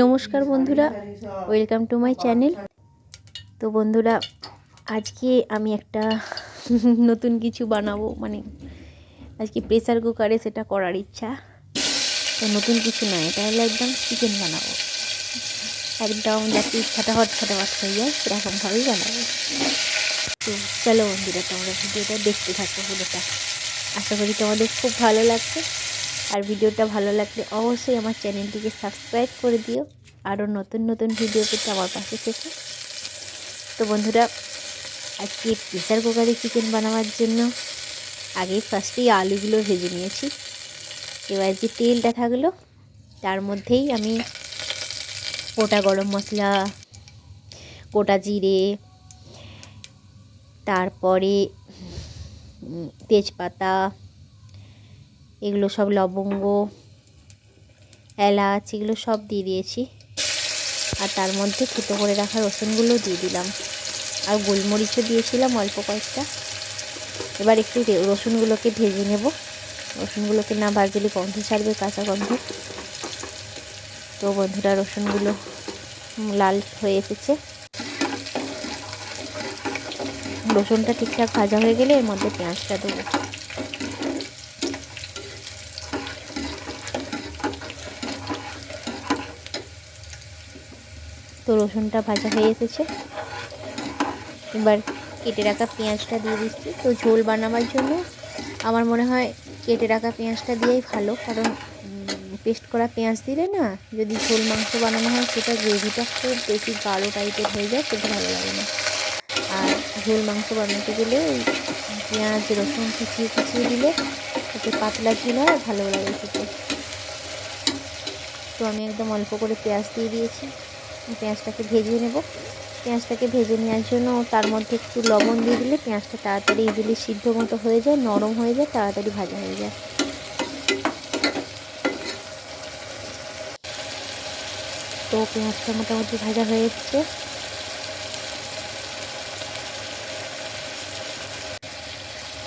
নমস্কার বন্ধুরা welcome to my channel তো বন্ধুরা, আজকে আমি একটা নতুন কিছু বানাবো মানে আজকে প্রেসার কুকারে সেটা করার ইচ্ছা। তো নতুন কিছু নয় এটা হলো একদম চিকেন বানাবো। একদম যাতে ফাটাফট ফাটাফট হয়ে যায়, সেরকমভাবেই বানাবো। তো চলো বন্ধুরা, তোমরা ভিডিওটা দেখতে থাকো পুরোটা। আশা করি তোমাদের খুব ভালো লাগছে। আর ভিডিওটা ভালো লাগলে অবশ্যই আমার চ্যানেলটিকে সাবস্ক্রাইব করে দিও। আরও নতুন নতুন ভিডিও পেতে আমার পাশে থেকে। তো বন্ধুরা, আজকে প্রেসার কুকারে চিকেন বানাবার জন্য আগে ফার্স্টেই আলুগুলো ভেজে নিয়েছি। এবার যে তেলটা থাকল, তার মধ্যেই আমি গোটা গরম মশলা, গোটা জিরে, তারপরে তেজপাতা এগুলো সব লবঙ্গ, এলাচ, এগুলো সব দিয়ে দিয়েছি। আর তার মধ্যে ফুটো করে রাখা রসুনগুলো দিয়ে দিলাম। আর গোলমরিচও দিয়েছিলাম অল্প কয়েকটা। এবার একটু রসুনগুলোকে ভেজে নেব। রসুনগুলোকে না ভাজলে গন্ধ ছাড়বে, কাঁচা গন্ধ। তো বন্ধুরা, রসুনগুলো লাল হয়ে এসেছে। রসুনটা ঠিকঠাক ভাজা হয়ে গেলে এর মধ্যে পেঁয়াজটা দেবো। তো রসুনটা ভাজা হয়ে এসেছে। এবার কেটে রাখা পেঁয়াজটা দিয়ে দিচ্ছি। তো ঝোল বানাবার জন্য আমার মনে হয় কেটে রাখা পেঁয়াজটা দিয়েই ভালো, কারণ পেস্ট করা পেঁয়াজ দিলে না যদি ঝোল মাংস বানানো হয় সেটা গ্রেভিটা খুব বেশি গাঢ় টাইপের হয়ে যায় সেটা ভালো লাগে না। আর ঝোল মাংস বানাতে গেলে পেঁয়াজ, রসুন কুচিয়ে কুচিয়ে দিলে এতে পাতলা ঝোল হয়, ভালো লাগে খেতে। তো আমি একদম অল্প করে পেঁয়াজ দিয়ে দিয়েছি। পেঁয়াজটাকে ভেজে নেব। পেঁয়াজটাকে ভেজে নেওয়ার জন্য তার মধ্যে একটু লবণ দিয়ে দিলে পেঁয়াজটা তাড়াতাড়ি ইজিলি সিদ্ধ মতো হয়ে যায়, নরম হয়ে যায়, তাড়াতাড়ি ভাজা হয়ে যায়। তো পেঁয়াজটা মোটামুটি ভাজা হয়ে এসছে।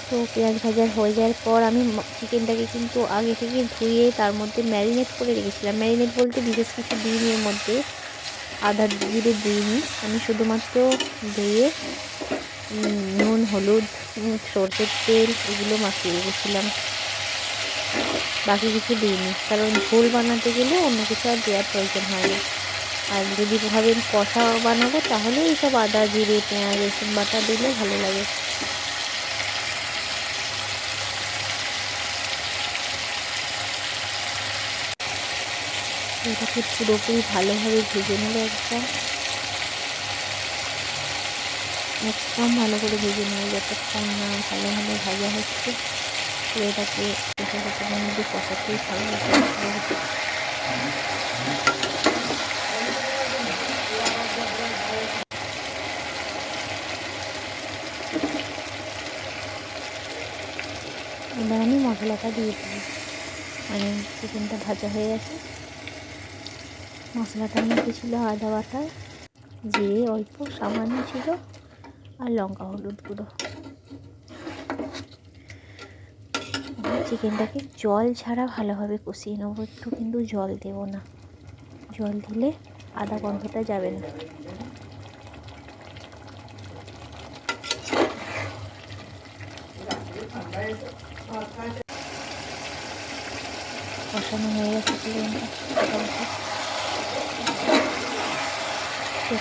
তো পেঁয়াজ ভাজা হয়ে যাওয়ার পর আমি চিকেনটাকে কিন্তু আগে থেকে ধুয়ে তার মধ্যে ম্যারিনেট করে রেখেছিলাম। ম্যারিনেট বলতে বিশেষ কিছু দিইনি এর মধ্যে। আদা জিরে দিইনি আমি শুধুমাত্র দিয়ে নুন, হলুদ সর্ষের তেল এগুলো মাখিয়ে রেখেছিলাম। বাকি কিছু দিইনি কারণ ঝোল বানাতে গেলে অন্য কিছু আর দেওয়ার প্রয়োজন হয় না। আর যদি ভাবেন কষা বানাবো তাহলে এইসব আদা, জিরে, পেঁয়াজ, রসুন বাটা দিলে ভালো লাগে। এটাকে পুরোপুরি ভালোভাবে ভেজে নেব একদম। একদম ভালো করে ভেজে নেব যতক্ষণ না ভালোভাবে ভাজা হচ্ছে। এটাকে এটাকে মধ্যে কষাতেই ভালো এবার আমি মশলাটা দিয়ে দিই। মানে চিকেনটা ভাজা হয়ে গেছে। মশলাটার মধ্যে ছিল আদা বাটা, জিরে অল্প, সামান্য ছিল, আর লঙ্কা হলুদ গুঁড়ো। চিকেনটাকে জল ছাড়া ভালোভাবে কষিয়ে নেব। একটু কিন্তু জল দেব না। জল দিলে আদা গন্ধটা যাবে না। কষানো হয়ে গেছে চিকেনটা। আমি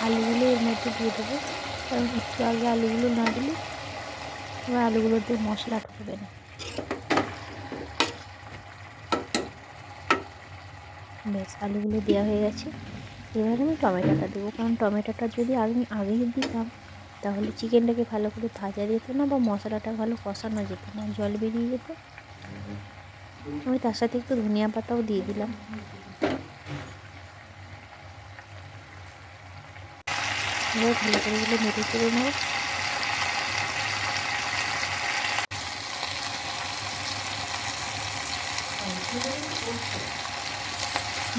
আলুগুলো এর মধ্যে দিয়ে দেবো কারণ একটু আগে আলুগুলো না দিলে এবার আলুগুলোতে মশলা ঢুকবে না বেশ আলুগুলো দেওয়া হয়ে গেছে এবার আমি টমেটোটা দেবো কারণ টমেটোটা যদি আমি আগেই দিতাম তাহলে চিকেনটাকে ভালো করে ভাজা যেত না বা মশলাটা ভালো কষানো যেত না, জল বেরিয়ে যেত। আমি তার সাথে একটু ধনিয়া পাতাও দিয়ে দিলাম। ভালো করে এগুলো নেড়ে চেড়ে নেব।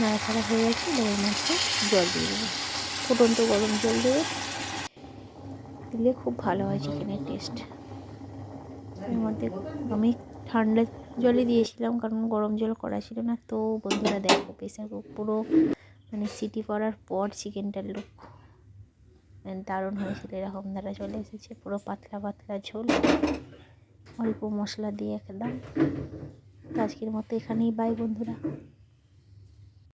নাড়াচাড়া হয়ে গেছে জল দিয়ে দেবো। ফুটন্ত গরম জল দিয়ে দিলে খুব ভালো হয় চিকেনের টেস্ট এর মধ্যে আমি ঠান্ডা জলই দিয়েছিলাম, কারণ গরম জল করা ছিল না। তো বন্ধুরা দেখো প্রেসার কুক পুরো মানে সিটি পড়ার পর চিকেনটার লুক দারুণ হয়েছিল, এরকম ধারা চলে এসেছে। পুরো পাতলা পাতলা ঝোল। অল্প মশলা দিয়ে একদম আজকের মতো এখানেই বাই বন্ধুরা।